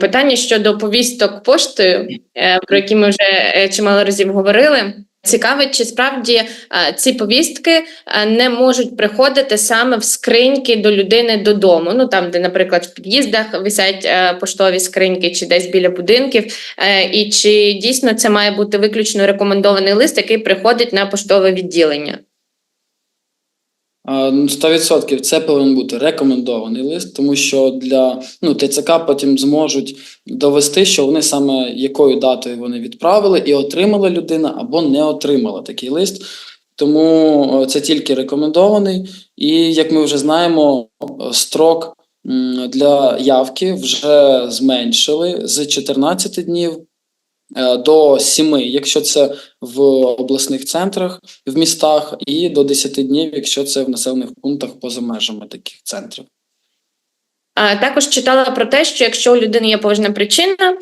Питання щодо повісток поштою, е, про які ми вже е, чимало разів говорили. Цікавить, чи справді е, ці повістки не можуть приходити саме в скриньки до людини додому. Ну там, де, наприклад, в під'їздах висять поштові скриньки, чи десь біля будинків. І чи дійсно це має бути виключно рекомендований лист, який приходить на поштове відділення? А, ну, 100% це повинен бути рекомендований лист, тому що для ну, ТЦК потім зможуть довести, що вони саме якою датою вони відправили і отримала людина або не отримала такий лист. Тому е, це тільки рекомендований. І як ми вже знаємо, строк для явки вже зменшили з 14 днів до 7, якщо це в обласних центрах, в містах, і до 10 днів, якщо це в населених пунктах поза межами таких центрів. Також читала про те, що якщо у людини є поважна причина,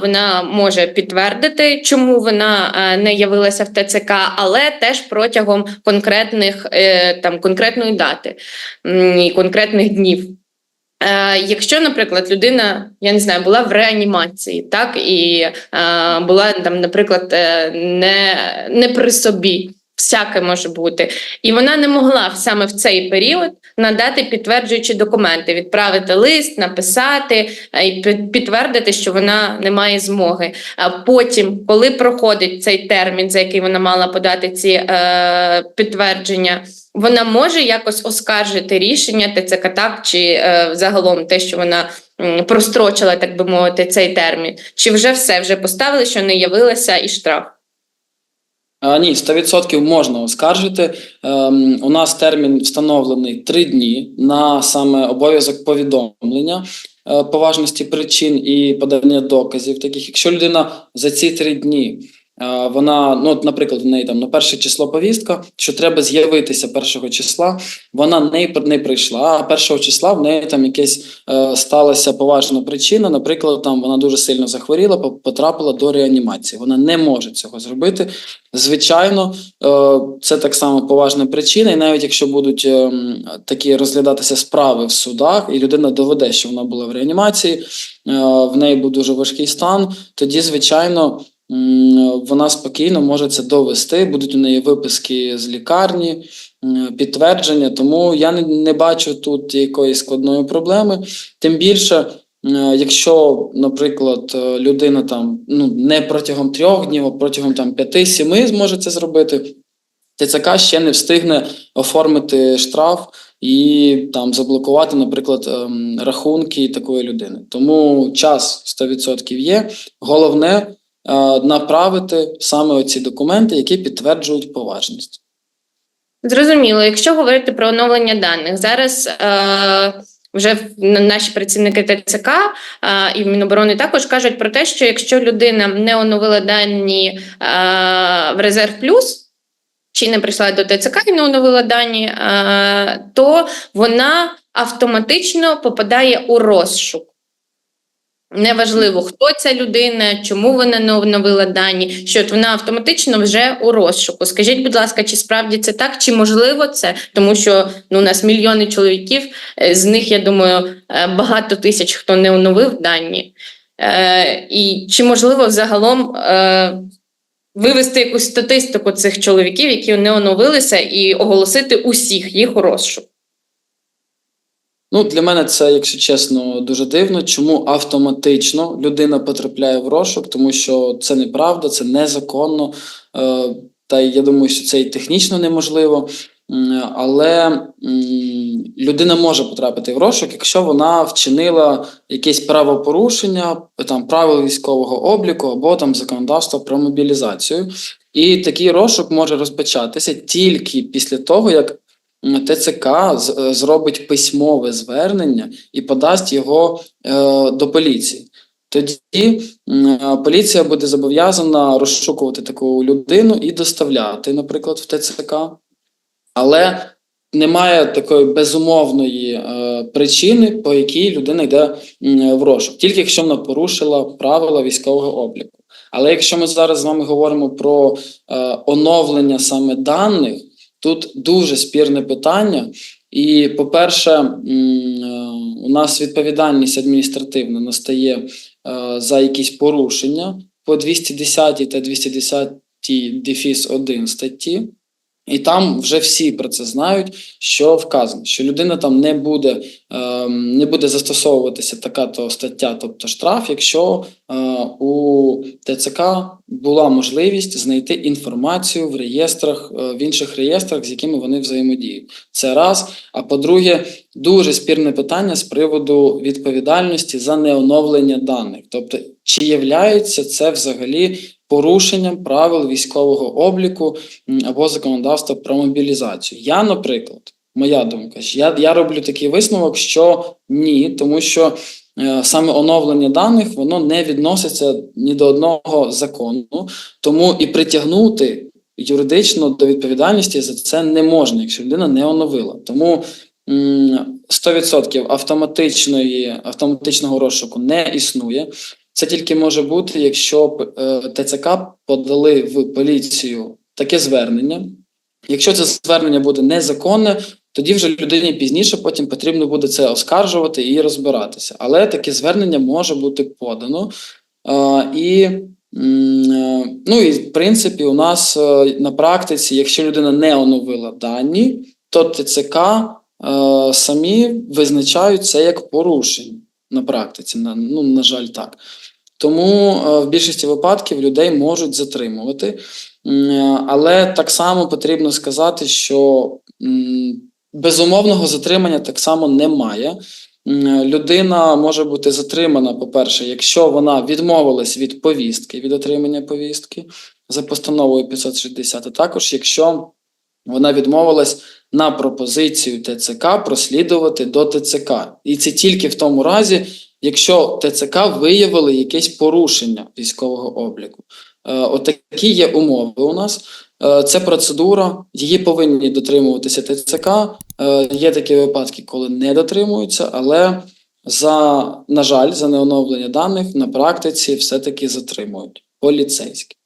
вона може підтвердити, чому вона не явилася в ТЦК, але теж протягом конкретних е, там конкретної дати і конкретних днів. Е, Якщо, наприклад, людина, я не знаю, була в реанімації, так і е, була там, наприклад, е, не, не при собі, всяке може бути, і вона не могла саме в цей період надати підтверджуючі документи, відправити лист, написати е, і підтвердити, що вона не має змоги. А потім, коли проходить цей термін, за який вона мала подати ці е, підтвердження, вона може якось оскаржити рішення ТЦК так чи е, загалом те, що вона прострочила, так би мовити, цей термін. Чи вже все вже поставили, що не явилася і штраф? А, ні, 100% можна оскаржити. Ем, у нас термін встановлений 3 дні на саме обов'язок повідомлення е, поважності причин і подання доказів. Таких, якщо людина за ці 3 дні е, вона, ну, наприклад, у неї там на перше число повістка, що треба з'явитися першого числа, вона не, не прийшла, а першого числа в неї там якесь е, сталася поважна причина. Наприклад, там вона дуже сильно захворіла, потрапила до реанімації. Вона не може цього зробити. Звичайно, е, це так само поважна причина, і навіть якщо будуть ем, такі розглядатися справи в судах, і людина доведе, що вона була в реанімації, е, в неї був дуже важкий стан, тоді, звичайно, вона спокійно може це довести. Будуть у неї виписки з лікарні, підтвердження. Тому я не, не бачу тут якоїсь складної проблеми. Тим більше. Якщо, наприклад, е, людина там ну не протягом трьох днів, а протягом там п'яти-сіми зможе це зробити, ТЦК ще не встигне оформити штраф і там заблокувати, наприклад, ем, рахунки такої людини. Тому час 100% є. Головне направити саме оці документи, які підтверджують поважність. Зрозуміло, якщо говорити про оновлення даних, зараз е, вже наші працівники ТЦК е, і Міноборони також кажуть про те, що якщо людина не оновила дані е, в резерв плюс. Чи не прийшла до ТЦК і не оновила дані, е, то вона автоматично попадає у розшук. Неважливо, хто ця людина, чому вона не оновила дані, що вона автоматично вже у розшуку. Скажіть, будь ласка, чи справді це так, чи можливо це? Тому що ну, у нас мільйони чоловіків, е, з них, я думаю, е, багато тисяч, хто не оновив дані. Е, і чи можливо взагалом е, вивести якусь статистику цих чоловіків, які не оновилися, і оголосити усіх їх у розшук? Ну, для мене це, якщо чесно, дуже дивно. Чому автоматично людина потрапляє в розшук, тому що це неправда, це незаконно. Е, та я думаю, що це і технічно неможливо. Але людина може потрапити в розшук, якщо вона вчинила якесь правопорушення, там правил військового обліку або там законодавство про мобілізацію. І такий розшук може розпочатися тільки після того, як ТЦК е, зробить письмове звернення і подасть його е, до поліції. Тоді е, поліція буде зобов'язана розшукувати таку людину і доставляти, наприклад, в ТЦК. Але немає такої безумовної причини, по якій людина йде в розшук, тільки якщо вона порушила правила військового обліку. Але якщо ми зараз з вами говоримо про оновлення саме даних, тут дуже спірне питання. І, по-перше, е, у нас відповідальність адміністративна настає е, за якісь порушення по 210 та 210 дефіс 1 статті. І там вже всі про це знають, що вказано, що людина там не буде, ем, не буде застосовуватися така то стаття, тобто штраф, якщо е, у ТЦК була можливість знайти інформацію в реєстрах, е, в інших реєстрах, з якими вони взаємодіють. Це раз. А по-друге, дуже спірне питання з приводу відповідальності за неоновлення даних. Тобто, чи являється це взагалі порушенням правил військового обліку або законодавства про мобілізацію? Я, наприклад, моя думка, я, я роблю такий висновок, що ні, тому що е, саме оновлення даних воно не відноситься ні до одного закону, тому і притягнути юридично до відповідальності за це не можна, якщо людина не оновила. Тому м, 100% автоматичної, автоматичного розшуку не існує. Це тільки може бути, якщо е, ТЦК подали в поліцію таке звернення. Якщо це звернення буде незаконне, тоді вже людині пізніше потім потрібно буде це оскаржувати і розбиратися. Але таке звернення може бути подано. Е, і, е, ну, і в принципі, у нас на практиці, якщо людина не оновила дані, то ТЦК самі визначають це як порушення на практиці. Ну, на жаль, так. Тому е, в більшості випадків людей можуть затримувати. Е, Але так само потрібно сказати, що безумовного затримання так само немає. Е, Людина може бути затримана, по-перше, якщо вона відмовилась від повістки, від отримання повістки за постановою 560, а також якщо вона відмовилась на пропозицію ТЦК прослідувати до ТЦК. І це тільки в тому разі, якщо ТЦК виявили якесь порушення військового обліку. Е, Отакі є умови у нас. Е, Це процедура, її повинні дотримуватися ТЦК. Е, Є такі випадки, коли не дотримуються, але за, на жаль, за неоновлення даних на практиці все-таки затримують поліцейські.